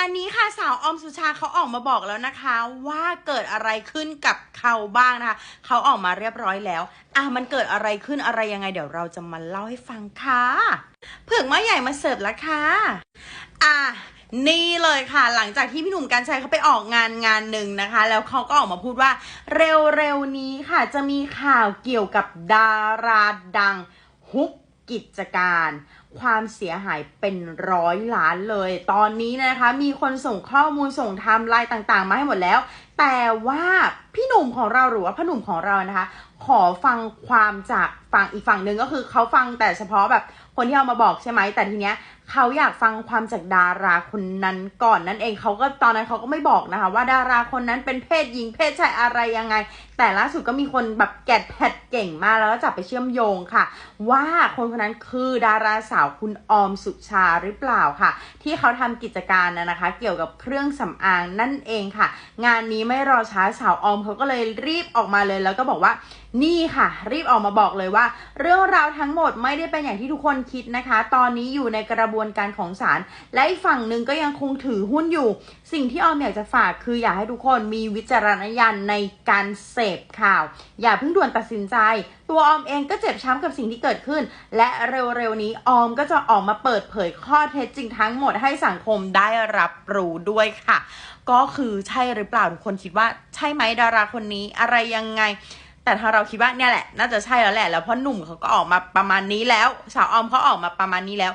านนี้ค่ะสาวออมสุชาเขาออกมาบอกแล้วนะคะ ว่าเกิดอะไรขึ้นกับเขาบ้างนะคะเขาออกมาเรียบร้อยแล้วอะมันเกิดอะไรขึ้นอะไรยังไง เดี๋ยวเราจะมาเล่าให้ฟังค่ะเผือกม้อใหญ่มาเสิร์ฟแล้วค่ะอะนี่เลยค่ะ หลังจากที่พี่หนุ่มกัญชัยเขาไปออกงานงานหนึ่งนะคะ แล้วเขาก็ออกมาพูดว่า เร็วๆนี้ค่ะ จะมีข่าวเกี่ยวกับดาราดังฮุบ กิจการความเสียหายเป็นร้อยล้านเลย ตอนนี้นะคะ มีคนส่งข้อมูลส่งไทม์ไลน์ต่างๆ มาให้หมดแล้ว แต่ว่าพี่หนุ่มของเราหรือว่าพ่อหนุ่มของเรานะคะ ขอฟังความจาก ฝั่งอีกฝั่งหนึ่งก็คือเขาฟังแต่เฉพาะแบบคนที่เอามาบอกใช่ไหมแต่ทีเนี้ยเขาอยากฟังความจากดาราคนนั้นก่อนนั่นเองเขาก็ตอนนั้นเขาก็ไม่บอกนะคะ ว่าดาราคนนั้นเป็นเพศหญิงเพศชายอะไรยังไง แต่ล่าสุดก็มีคนแบบแกะแพทเก่งมากแล้วก็จับไปเชื่อมโยงค่ะ ว่าคนคนนั้นคือดาราสาวคุณออมสุชาหรือเปล่าค่ะ ที่เขาทำกิจการนะนะคะ เกี่ยวกับเครื่องสำอางนั่นเองค่ะ งานนี้ไม่รอช้าสาวออมเขาก็เลยรีบออกมาเลยแล้วก็บอกว่านี่ค่ะ รีบออกมาบอกเลยว่าว่า เรื่องราวทั้งหมดไม่ได้เป็นอย่างที่ทุกคนคิดนะคะ ตอนนี้อยู่ในกระบวนการของศาลและอีกฝั่งหนึ่งก็ยังคงถือหุ้นอยู่ สิ่งที่ออมอยากจะฝากคืออยากให้ทุกคนมีวิจารณญาณในการเสพข่าว อย่าเพิ่งด่วนตัดสินใจ ตัวออมเองก็เจ็บช้ำกับสิ่งที่เกิดขึ้น และเร็วๆนี้ออมก็จะออกมาเปิดเผยข้อเท็จจริงทั้งหมดให้สังคมได้รับรู้ด้วยค่ะ ก็คือใช่หรือเปล่าทุกคนคิดว่าใช่ไหมดาราคนนี้อะไรยังไง แต่ถ้าเราคิดว่าเนี่ยแหละ น่าจะใช่แล้วแหละ แล้วเพราะหนุ่มเขาก็ออกมาประมาณนี้แล้ว สาวออมเขาออกมาประมาณนี้แล้ว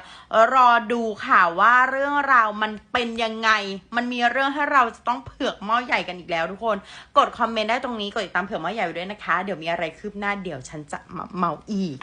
รอดูค่ะว่าเรื่องราวมันเป็นยังไง มันมีเรื่องให้เราจะต้องเผือกหม้อใหญ่กันอีกแล้วทุกคน กดคอมเมนต์ได้ตรงนี้ กดติดตามเผือกหม้อใหญ่ไว้ด้วยนะคะ เดี๋ยวมีอะไรคืบหน้าเดี๋ยวฉันจะมาเมาอีก